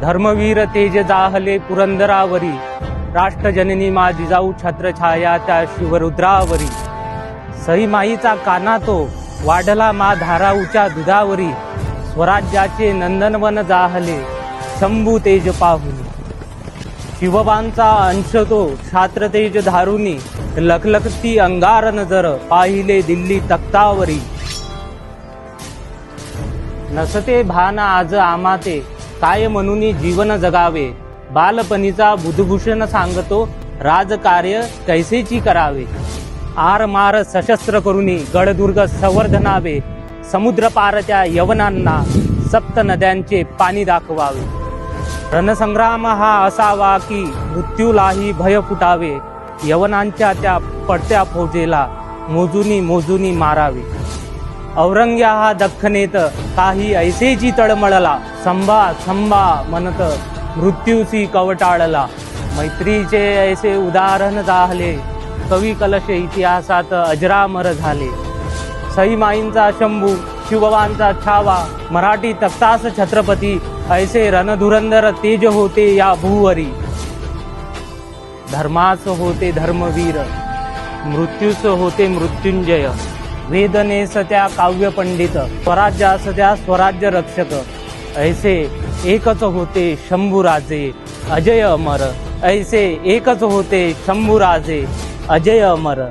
धर्मवीर तेज जाहले पुरंदरावरी. राष्ट्रजननी मा जिजाऊ छत्रछाया त्या शिवरुद्रावरी. सई माईचा काना तो वाढला मा धाराऊच्या दुधावरी. स्वराज्याचे नंदनवन जाहले शंभू तेज पाहुनी. शिवबांचा अंश तो छात्र तेज धारुनी. लखलखती अंगार नजर पाहिले दिल्ली तक्तावरी नसते भान आज आमाते काय म्हणून जीवन जगावे. बालपणीचा बुधभूषण सांगतो राजकार्य कैसेची करावे. आर मार सशस्त्र करून गडदुर्ग संवर्धनावे. समुद्र पारच्या यवनांना सप्त नद्यांचे पाणी दाखवावे. रणसंग्राम हा असावा की मृत्यूलाही भय फुटावे. यवनांच्या त्या पडत्या फौजेला मोजुनी मोजुनी मारावे. औरंग्या हा दख्खनेत काही ऐसेची तळमळला. संभा संभा म्हणत मृत्यूसी कवटाळला. मैत्रीचे ऐसे उदाहरण जाहले कवी कलश इतिहासात अजरामर झाले. सईमाईंचा शंभू शिवबांचा छावा मराठी तक्तास छत्रपती ऐसे रणधुरंदर तेज होते या भूवरी. धर्मास होते धर्मवीर मृत्यूस होते मृत्युंजय. वेदनेस त्या काव्य पंडित स्वराज्या त्या स्वराज्य रक्षक. ऐसे एकच होते शंभूराजे अजय अमर. ऐसे एकच होते शंभूराजे अजय अमर.